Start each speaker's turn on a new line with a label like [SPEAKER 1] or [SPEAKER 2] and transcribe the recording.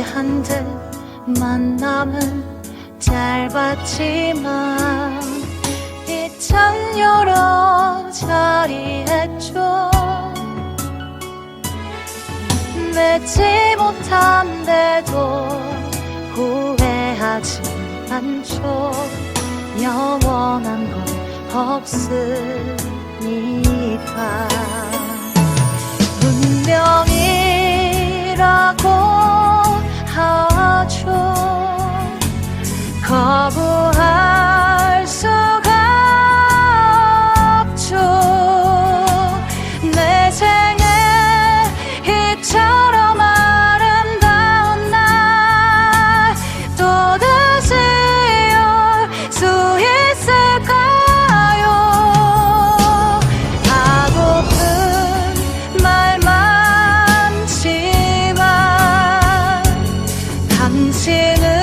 [SPEAKER 1] 한듯 만남은 짧았지만 이참 여러 자리 했죠. 맺지 못한데도 후회하지 않죠. 영원한 건 없으니까 chega.